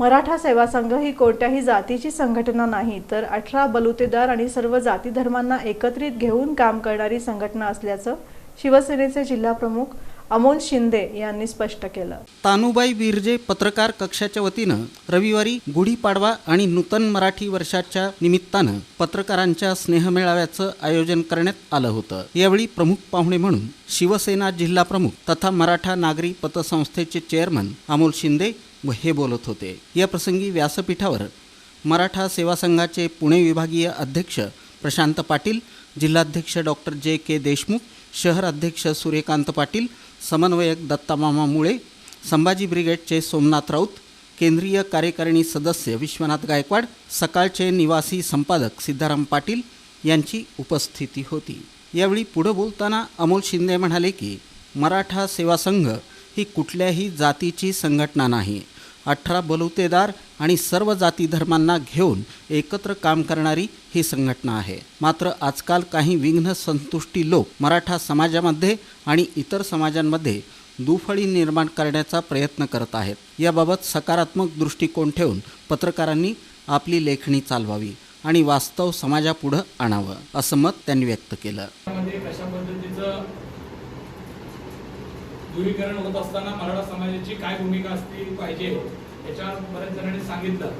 मराठा सेवा संघ ही कोणत्याही जातीची संघटना नाही तर अठरा बलुतेदार आणि सर्व जाती धर्मांना एकत्रित घेऊन काम करणारी संघटना असल्याचं शिवसेनेचे जिल्हाप्रमुख अमोल शिंदे यांनी स्पष्ट केलं. तानुबाई बिर्जे पत्रकार कक्षाच्या वतीनं रविवारी गुढीपाडवा आणि नूतन मराठी वर्षाच्या निमित्तानं पत्रकारांच्या स्नेहमेळाव्याचं आयोजन करण्यात आलं होतं. यावेळी प्रमुख पाहुणे म्हणून शिवसेना जिल्हाप्रमुख तथा मराठा नागरी पतसंस्थेचे चेअरमन अमोल शिंदे हे बोलत होते. या प्रसंगी व्यासपीठावर मराठा सेवा संघाचे पुणे विभागीय अध्यक्ष प्रशांत पाटील जिल्हाध्यक्ष डॉक्टर जे. के. देशमुख शहर अध्यक्ष सूर्यकांत पाटील समन्वयक दत्तामामा मुळे संभाजी ब्रिगेडचे सोमनाथ राऊत केंद्रीय कार्यकारिणी सदस्य विश्वनाथ गायकवाड सकाळचे निवासी संपादक सिद्धाराम पाटील यांची उपस्थिती होती. यावेळी पुढं बोलताना अमोल शिंदे म्हणाले की मराठा सेवा संघ ही कुठल्याही जातीची संघटना नाही. अठरा बलुतेदार आणि सर्व जाती धर्मांना घेऊन एकत्र काम करणारी ही संघटना आहे. मात्र आजकाल काही विघ्न संतुष्टी लोक मराठा समाजामध्ये आणि इतर समाजांमध्ये दुफळी निर्माण करण्याचा प्रयत्न करत आहेत. याबाबत सकारात्मक दृष्टिकोन ठेवून पत्रकारांनी आपली लेखणी चालवावी आणि वास्तव समाजापुढं आणावं असं मत त्यांनी व्यक्त केलं. दूरीकरण होत असताना मराठा समाजाची काय भूमिका असली पाहिजे याच्यावर बऱ्याच जणांनी सांगितलं.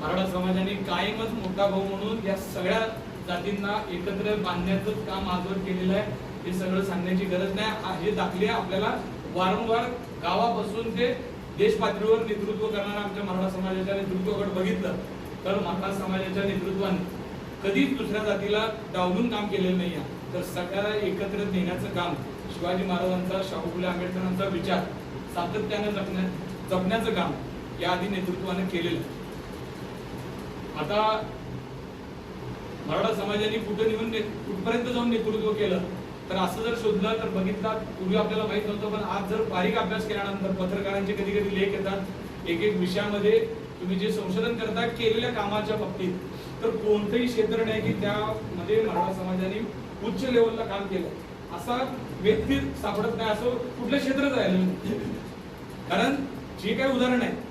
मराठा समाजाने कायमच मोठा भाऊ म्हणून या सगळ्या जातींना एकत्र बांधण्याचं काम आजवर केलेलं आहे. हे सगळं सांगण्याची गरज नाही. हे दाखले आपल्याला वारंवार गावापासून ते देश पातळीवर नेतृत्व करणारा आमच्या मराठा समाजाच्या नेतृत्वाकडे बघितलं तर मराठा समाजाच्या नेतृत्वाने कधीच दुसऱ्या जातीला डावलून काम केलेलं नाही आहे. तर सगळ्याला एकत्र नेण्याचं काम शिवाजी महाराजांचा शाहू फुले आंबेडकरांचा विचार सातत्याने जपण्या जपण्याचं काम या आधी नेतृत्वाने केलेलं आता मराठा समाजाने कुठं निघून कुठपर्यंत जाऊन नेतृत्व केलं तर असं जर शोधलं तर बघितला पूर्वी आपल्याला माहीत नव्हतं पण आज जर बारीक अभ्यास केल्यानंतर पत्रकारांचे कधी कधी लेख येतात एक एक विषयामध्ये तुम्ही जे संशोधन करता केलेल्या कामाच्या बाबतीत तर कोणतंही क्षेत्र नाही की त्यामध्ये मराठा समाजाने उच्च लेवलला काम केलं. असा व्यक्ती सापडत नाही असं कुठल्या क्षेत्रात आहे कारण जे काही उदाहरण आहे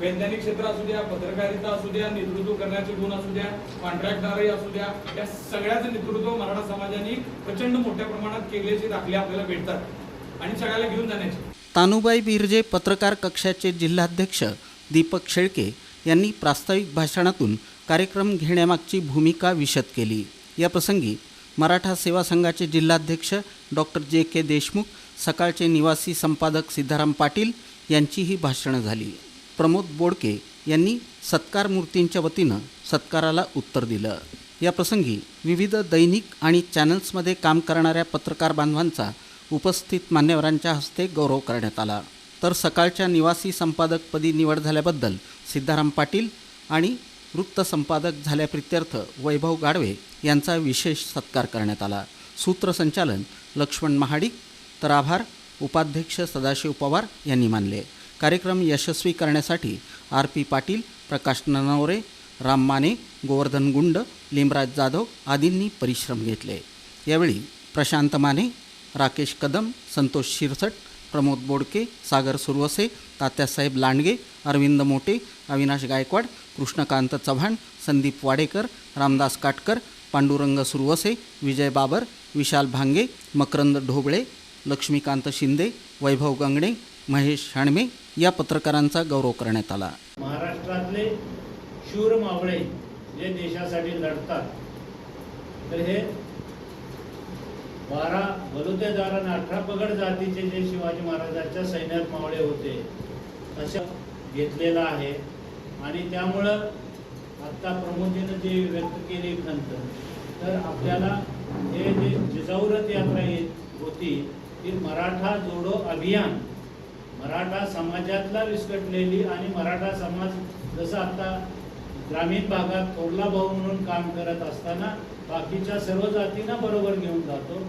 वैज्ञानिक क्षेत्र असू द्या पत्रकारिता असू द्या नेतृत्व करण्याचे गुण असू द्या कॉन्ट्रॅक्टदारही असू द्या या सगळ्याचं नेतृत्व मराठा समाजाने प्रचंड मोठ्या प्रमाणात केल्याचे दाखले आपल्याला भेटतात. आणि सगळ्याला घेऊन जाण्याचे. तानुबाई बिर्जे पत्रकार कक्षाचे जिल्हाध्यक्ष दीपक शेळके यांनी प्रास्ताविक भाषणातून कार्यक्रम घेण्यामागची भूमिका विशद केली. या प्रसंगी मराठा सेवा संघाचे जिल्हाध्यक्ष डॉक्टर जे के देशमुख सकाळचे निवासी संपादक सिद्धाराम पाटील यांचीही भाषणं झाली. प्रमोद बोडके यांनी सत्कार मूर्तींच्या वतीनं सत्काराला उत्तर दिलं. या प्रसंगी विविध दैनिक आणि चॅनल्समध्ये काम करणाऱ्या पत्रकार बांधवांचा उपस्थित मान्यवरांच्या हस्ते गौरव करण्यात आला. तर सकाळच्या निवासी संपादकपदी निवड झाल्याबद्दल सिद्धाराम पाटील आणि वृत्तसंपादक झाल्याप्रित्यर्थ वैभव गाडवे यांचा विशेष सत्कार करण्यात आला. सूत्रसंचालन लक्ष्मण महाडिक. तर आभार उपाध्यक्ष सदाशिव पवार यांनी मानले. कार्यक्रम यशस्वी करण्यासाठी आर पी पाटील प्रकाश ननवरे राम माने गोवर्धन गुंड लिमराज जाधव आदींनी परिश्रम घेतले. यावेळी प्रशांत माने राकेश कदम संतोष शिरसट प्रमोद बोडके सागर सुरवसे तात्यासाहेब लांडगे अरविंद मोटे अविनाश गायकवाड कृष्णकांत चव्हाण संदीप वाडेकर रामदास काटकर पांडुरंग सुरवसे विजय बाबर विशाल भांगे मकरंद ढोबळे लक्ष्मीकांत शिंदे वैभव गंगणे महेश हाणमे या पत्रकारांचा गौरव करण्यात आला. महाराष्ट्रातले शूर मावळे जे देशासाठी लढतात तर हे बारा बलुतेदार आणि अठरा पगड जातीचे जे शिवाजी महाराजांच्या सैन्यात मावळे होते अशा घेतलेला आहे. आणि त्यामुळं आत्ता प्रमोदीनं जे व्यक्त केली खंत तर आपल्याला हे जे जिजाऊरथ यात्रा होती ती मराठा जोडो अभियान मराठा समाजातला विस्कटलेली आणि मराठा समाज जसं आत्ता ग्रामीण भागात थोरला भाऊ म्हणून काम करत असताना बाकीच्या सर्व जातींना बरोबर घेऊन जातो.